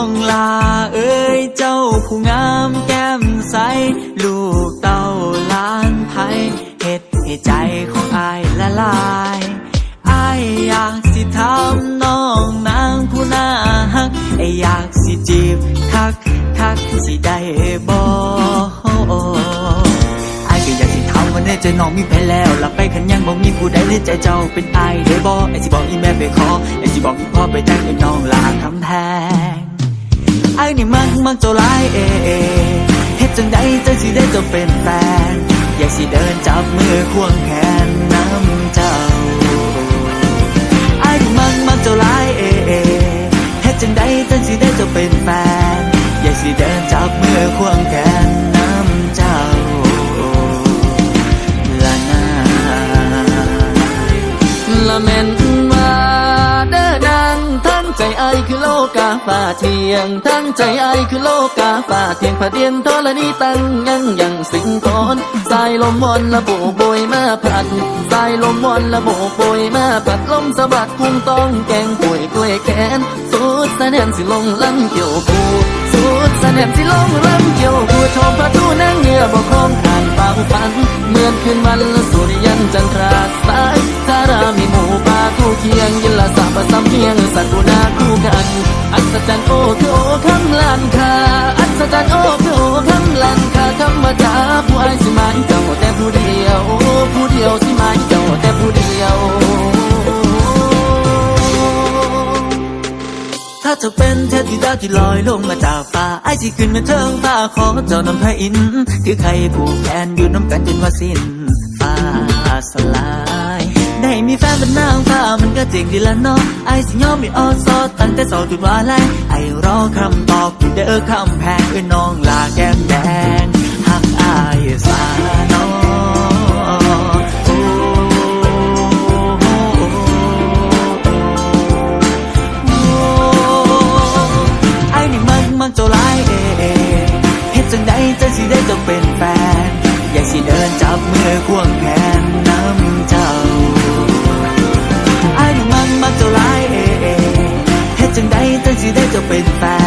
องลาเอ้ยเจ้าผู้งามแก้มใส ลูกเต้าล้านไทยเฮ็ดให้ใจของอายละลายอายอยากสิทำน้องนางผู้น่าฮักไออยากสิจีบคักคักสิได้บออายก็อยากสิทำวันนี้ใจน้องมีแผลแล้วหลับไปขันยังบ่มีผู้ใดในใจเจ้าเป็นอายได้บ่ไอสิบอกอีแม่ไปขอไอสิบอกอีพ่อไปแจ้งไอน้องลาทำแพง ไอ้นี่มักมักเจ้าลายเอเอเฮ็ดจังใดจังสิได้เจ้าเป็นแฟนอยากสิเดินจับมือควงแขนน้ำเจ้าไอ้นี่มักมักเจ้าลายเอเอเฮ็ดจังใดจังสิได้เจ้าเป็นแฟนอยากสิเดินจับมือควงแขน ใจไอคือโลกาฟ้าเทียง ทั้งใจไอคือโลกาฟ้าเทียงผาเดียนทอละนี้ตั้งยังยังสิงคอนสายลมวนละโบกโบยมาพัดสายลมวนละโบกโบยมาพัดลมสะบัดกุ้งต้องแกงป่วยกล้วยแขนสุดสะแนนสิลงลำเกี่ยวกูสุดสะแนนสิลงลำเกี่ยวกูชมประตูนั่งเหนือบอกคงผ่านป่าฝันเหมือนคืนวันละสุริยันจันทราสายทารามีหมูป่าคู่ เคียงยินละสาบซ้ำเพียงสัตว์กูนาคู่กันอัศจรรย์โอ้คือโอ้คำลานคาอัศจรรย์โอ้คือโอ้คำลานคาคำว่าจาผู้ไอ้ายสิมาเจ้าแต่ผู้เดียว ผู้เดียวสิมาเจ้าแต่ผู้เดียว ถ้าเธอเป็นเทพธิดาที่ลอยลงมาจากฟ้าไอ้ที่ขึ้นมาเทิงฟ้าขอเจ้านำพระอินทร์คือใครผูกแขนอยู่น้ำกันจนว่าสิ้นฟ้าสลาย ได้มีแฟนเป็นนาง ก็เจ๋งดีละเนาะไอ้สิยอมม่ออซอตั้งแต่สองจุดว่าไรไอ้รอคำตอบอยู่เด้อคำแพงเอ้ยน้องลาแก้มแดงหักอายสาเนาะโอ้ไอ้นี่มักมักเจ้าหลายเอเอเฮ็ดจังใดจังสิได้จ้าเป็นแฟน อยากสิเดินจับมือควงแขนน้ำเจ้า จ้าหลายเอเอเฮ็ดจังใดจังสิได้เจ้าเป็นแฟน